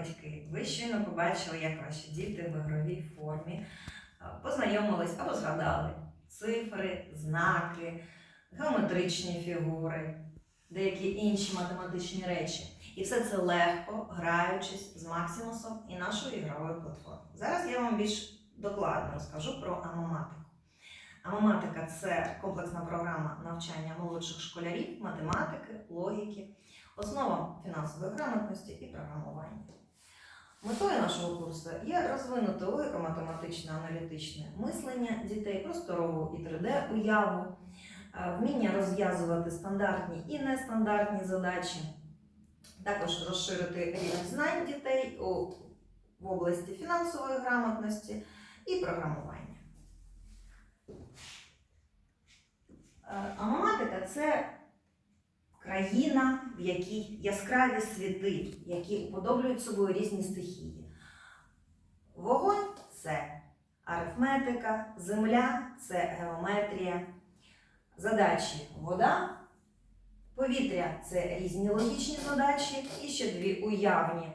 батьки, ви щойно побачили, як ваші діти в ігровій формі е, познайомились або згадали цифри, знаки, геометричні фігури, деякі інші математичні речі. І все це легко, граючись з Максимусом і нашою ігровою платформою. Зараз я вам більш докладно розкажу про амоматику. Амоматика це комплексна програма навчання молодших школярів, математики, логіки, основа фінансової грамотності і програмування. Метою нашого курсу є розвинути логіко-математичне аналітичне мислення дітей, просторову і 3D-уяву, е, вміння розв'язувати стандартні і нестандартні задачі, також розширити рівень знань дітей в області фінансової грамотності і програмування. Е, Амоматика це країна, в якій яскраві світи, які уподоблюють собою різні стихії. Вогонь це арифметика, земля це геометрія, задачі вода, повітря це різні логічні задачі і ще дві уявні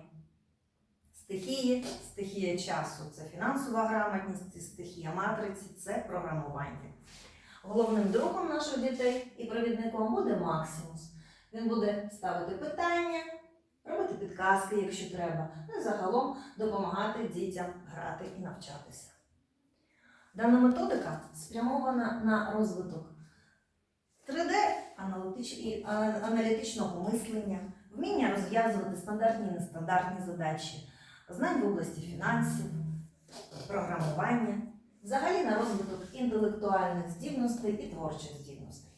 стихії. Стихія часу це фінансова грамотність, стихія матриці це програмування. Головним другом наших дітей і провідником буде Максимус. Він буде ставити питання, робити підказки, якщо треба, ну і загалом допомагати дітям грати і навчатися. Дана методика спрямована на розвиток 3D аналітич- і, а, аналітичного мислення, вміння розв'язувати стандартні і нестандартні задачі, знань в області фінансів, програмування, взагалі на розвиток інтелектуальних здібностей і творчих здібностей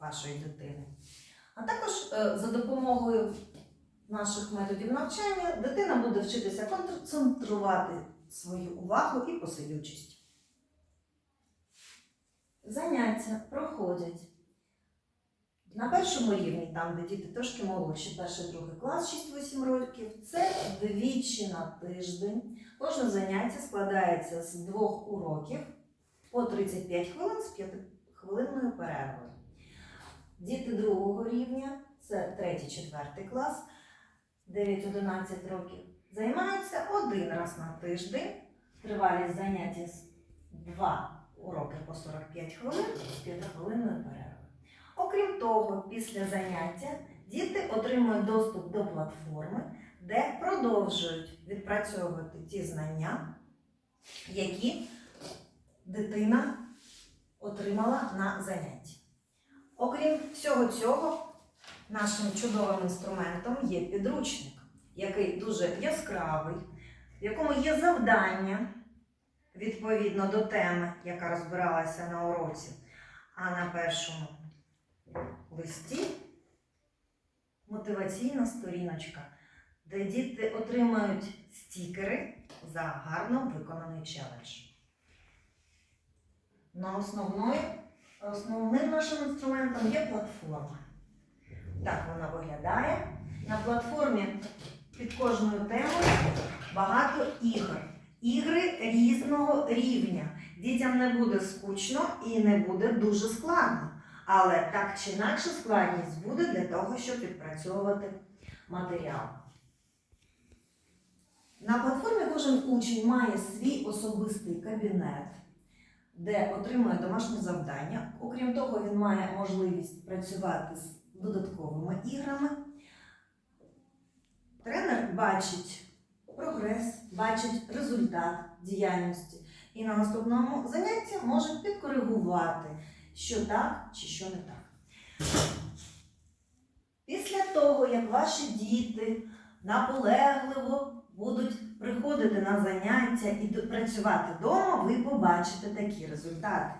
вашої дитини. А також е, за допомогою наших методів навчання дитина буде вчитися концентрувати свою увагу і посидючість. Заняття проходять на першому рівні, там, де діти трошки молодші, перший, другий клас, 6-8 років, це двічі на тиждень. Кожне заняття складається з двох уроків по 35 хвилин з 5 хвилинною перервою. Діти другого рівня, це 3-4 клас, 9-11 років, займаються один раз на тиждень. Тривалість заняття з 2 уроки по 45 хвилин з 5 хвилинною перервою. Окрім того, після заняття діти отримують доступ до платформи, де продовжують відпрацьовувати ті знання, які дитина отримала на занятті. Окрім всього цього, нашим чудовим інструментом є підручник, який дуже яскравий, в якому є завдання відповідно до теми, яка розбиралася на уроці. А на першому листі мотиваційна сторіночка, де діти отримають стікери за гарно виконаний челендж. На основною, основним нашим інструментом є платформа. Так вона виглядає. На платформі під кожною темою багато ігор. Ігри різного рівня. Дітям не буде скучно і не буде дуже складно. Але так чи інакше складність буде для того, щоб відпрацьовувати матеріал. На платформі кожен учень має свій особистий кабінет, де отримує домашнє завдання. Окрім того, він має можливість працювати з додатковими іграми. Тренер бачить прогрес, бачить результат діяльності і на наступному занятті може підкоригувати, що так чи що не так. Після того, як ваші діти наполегливо будуть приходити на заняття і працювати вдома, ви побачите такі результати.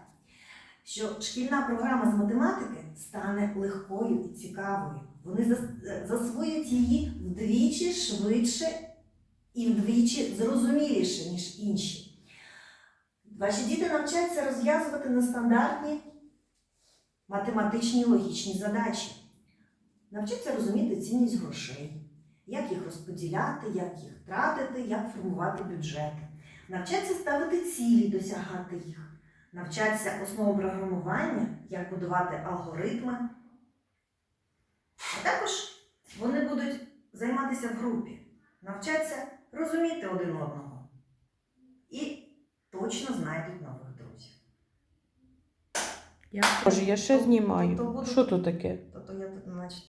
Що шкільна програма з математики стане легкою і цікавою. Вони зас- засвоять її вдвічі швидше і вдвічі зрозуміліше, ніж інші. Ваші діти навчаться розв'язувати нестандартні математичні логічні задачі. Навчаться розуміти цінність грошей, як їх розподіляти, як їх тратити, як формувати бюджети. Навчаться ставити цілі, досягати їх. Навчаться основам програмування, як будувати алгоритми. А також вони будуть займатися в групі. навчаться розуміти один одного і точно знайдуть нових друзів. Я, Боже, я ще знімаю. Що тут таке?